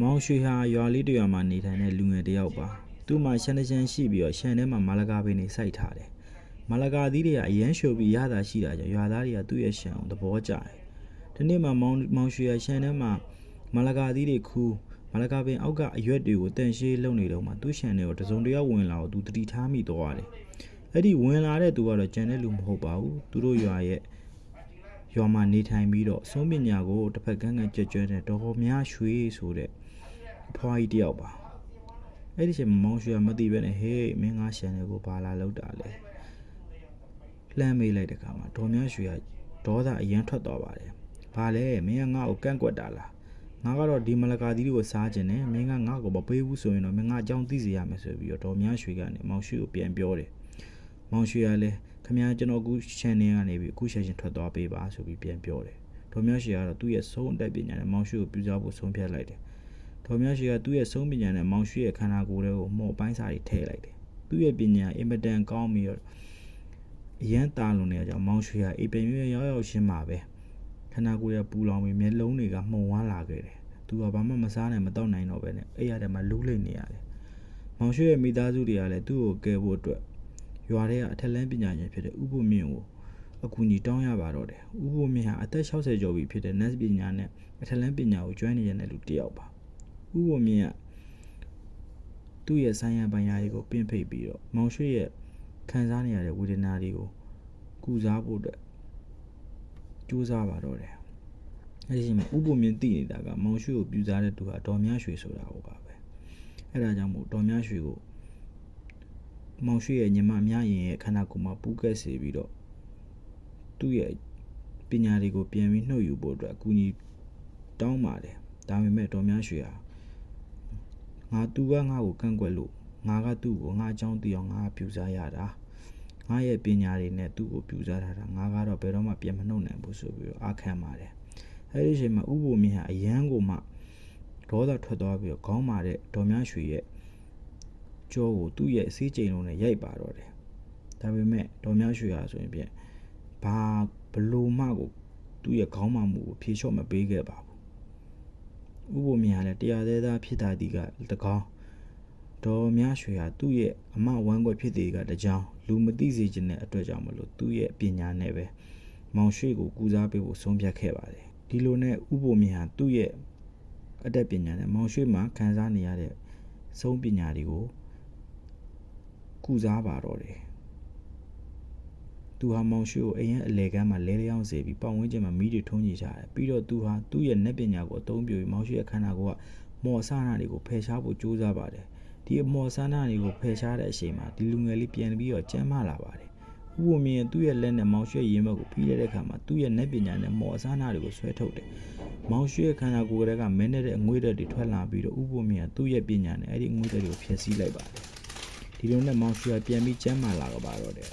မောင်ရွှေဟာရွာလေးတစ်ရွာမှာနေထိုင်တဲ့လူငယ်တစ်ယောက်ပါသူ့မှာရှမ်းတစ်ချမ်းရှိပြီးတော့ရှမ်းထဲမှာမလာကာပင်နေစိုက်ထားတယ်မလာကာသီးတွေကအရန်ရှို့ပြီးရတာရှိတာကြောင့်ရွာသားတွေကသူ့ရဲ့ရှမ်းကိုသဘောကျတယ်ဒီနေ့မှာမောင်မောင်ရွှေဟာရှမ်းထဲမှာမလာကာသီးတွေခူးမလာကာပင်အောက်ကအရွက်တွေကိုတန်ရှင်းလုံနေတော့မှသူ့ရှမ်းတွေကိုတစုံတစ်ယောက်ဝင်လာတော့သူတတိထားမိသွားတယ်အဲ့ဒီဝင်လာတဲ့သူကတော့ကြံတဲ့လူမဟုတ်ပါဘူးသူတို့ရွာရဲ့ရွာမှာနေထိုင်ပြီးတော့အဆုံးပညာကိုတစ်ဖက်ကန်းကန်းကြွကြွတဲ့တော်များရွှေဆိုတဲ့အ ဖွားကြီးတယောက်ပါအဲ့ဒီချိန်မှာမောင်ရွှေကမသိပဲနဲ့ဟေးမင်းငါရှန်တယ်ကိုဘာလာလောက်တာလဲလှမ်းမေးလိုက်တဲ့ခါမှာဒေါ်များရွှေကဒေါသအရန်ထွက်သွားပါတယ်ဘာလဲမင်းကငါ့ကိုကန့်ကွက်တာလားငါကတော့ဒီမလကာသီးတွေကိုစားခြင်းနဲ့မင်းကငါ့ကိုမပေးဘူးဆိုရင်တော့မင်းငါအကြောင်းသိစေရမယ်ဆိုပြီးတော့ဒေါ်များရွှေကနေမောင်ရွှေကိုပြန်ပြောတယ်မောင်ရွှေကလည်းခမ ्या ကျွန်တော်အခု channel ကနေပြီးအခု session ထွက်သွားပေးပါဆိုပြီးပြန်ပြောတယ်။ဒေါ်မြတ်ရွှေကတော့သူ့ရဲ့ဆုံးအတက်ပညာနဲ့မောင်ရွှေကိုပြူစားဖို့ဆုံးဖြတ်လိုက်တယ်။ ဒေါ်မြတ်ရွှေကသူ့ရဲ့ဆုံးပညာနဲ့မောင်ရွှေရဲ့ခန္ဓာကိုယ်တွေကိုမော်ပိုင်းစာတွေထည့်လိုက်တယ်။သူ့ရဲ့ပညာအင်မတန်ကောင်းပြီးတော့အရန်တာလွန်နေကြအောင်မောင်ရွှေကအိမ်ပင်ရွရောက်ရောက်ရှင်းမှာပဲခန္ဓာကိုယ်ရဲ့ပူလောင်ပြီးမျက်လုံးတွေကမှုံဝမ်းလာခဲ့တယ်။သူကဘာမှမစားနိုင်မတော့နိုင်တော့ပဲနဲ့အဲ့ရတဲ့မှာလူးလိမ့်နေရတယ်။မောင်ရွှေရဲ့မိသားစုတွေကလည်းသူ့ကိုကယ်ဖို့အတွက်ရွာထဲကအထက်လန်းပညာရှင်ဖြစ်တဲ့ဥပုမြင့်ကိုအကူအညီတောင်းရပါတော့တယ်ဥပုမြင့်ဟာအသက်60ကျော်ပြီဖြစ်တဲ့ nurse ပညာနဲ့အထက်လန်းပညာကိုကျွမ်းနေရတဲ့လူတစ်ယောက်ပါ ဥပုမြင့်ကသူ့ရဲ့ဆိုင်ရန်ပညာတွေကိုပင့်ဖိတ်ပြီးတော့မောင်ရွှေရဲ့ခံစားနေရတဲ့ဝေဒနာတွေကိုကုစားဖို့အတွက်ကြိုးစားပါတော့တယ်အဲဒီအချိန်မှာဥပုမြင့်သိနေတာကမောင်ရွှေကိုပြူစားတဲ့သူဟာဒေါ်မြရွှေဆိုတာဟုတ်ပါပဲအဲဒါကြောင့်မို့ဒေါ်မြရွှေကိုမောင်ရွှေရဲ့ညီမအများရင်ရဲ့ခန္ဓာကိုယ်မှာပူးကက်စေပြီးတော့သူ့ရဲ့ပညာတွေကိုပြန်ပြီးနှုတ်ယူဖို့အတွက်အကူအညီတောင်းပါတယ်ဒါပေမဲ့တော်များရွှေဟာ ငါသူကငါ့ကိုကန့်ကွက်လို့ငါကသူ့ကိုငါအကြောင်းသိအောင်ငါပြူစားရတာငါရဲ့ပညာတွေနဲ့သူ့ကိုပြူစားထားတာငါကတော့ဘယ်တော့မှပြန်မနှုတ်နိုင်ဘူးဆိုပြီးတော့အာခံပါတယ်အဲဒီအချိန်မှာဥပ္ပိုလ်မြင့်ဟာအယံကိုမှဒေါသထွက်သွားပြီးတော့ခေါင်းမာတဲ့ဒေါ်များရွှေရဲ့ကြောကိုသူ့ရဲ့အစည်းချိန်လုံးနဲ့ရိုက်ပါတော့တယ်။ဒါပေမဲ့ဒေါ်မြရွှေဟာဆိုရင်ဖြင့်ဘာဘလို့မှကိုသူ့ရဲ့ခေါင်းမာမှုကိုဖြေလျှော့မပေးခဲ့ပါဘူး။ ဥပ္ပိုလ်မြဟာလည်းတရားသေးသားဖြစ်တာဒီကတကောင်းဒေါ်မြရွှေဟာသူ့ရဲ့အမဝမ်းကွက်ဖြစ်တဲ့ကတကြောင်လူမသိစေခြင်းတဲ့အတွက်ကြောင့်မလို့သူ့ရဲ့ပညာနဲ့ပဲမောင်ရွှေကိုကူစားပေးဖို့ဆုံးဖြတ်ခဲ့ပါတယ်။ဒီလိုနဲ့ဥပ္ပိုလ်မြဟာသူ့ရဲ့အတတ်ပညာနဲ့မောင်ရွှေမှာခံစားနေရတဲ့ဆုံးပညာတွေကိုကုစားပါတော့တယ် သူဟာမောင်ရွှေကိုအိမ်ရဲ့အလဲကမ်းမှာလဲလျောင်းစေပြီးပတ်ဝန်းကျင်မှာမီးတွေထုံးကြည့်ကြတယ်ပြီးတော့သူဟာသူ့ရဲ့နက်ပညာကိုအသုံးပြုပြီးမောင်ရွှေရဲ့ခန္ဓာကိုယ်ကမော်ဆာနာတွေကိုဖယ်ရှားဖို့ကြိုးစားပါတယ်ဒီမော်ဆာနာတွေကိုဖယ်ရှားတဲ့အချိန်မှာဒီလူငယ်လေးပြန်ပြီးတော့ကျမ်းမာလာပါတယ်ဥပမြင်သူ့ရဲ့လက်နဲ့မောင်ရွှေရင်ဘက်ကိုပြီးတဲ့အခါမှာသူ့ရဲ့နက်ပညာနဲ့မော်ဆာနာတွေကိုဆွဲထုတ်တယ်မောင်ရွှေရဲ့ခန္ဓာကိုယ်တွေကမင်းနဲ့တဲ့အငွေ့တွေထွက်လာပြီးတော့ဥပမြင်ကသူ့ရဲ့ပညာနဲ့အဲ့ဒီအငွေ့တွေကိုဖျက်ဆီးလိုက်ပါတယ်ဒီလိုနဲ့မောင်ရွှေကပြန်ပြီးကျမ်းမာလာတော့ပါတော့တယ်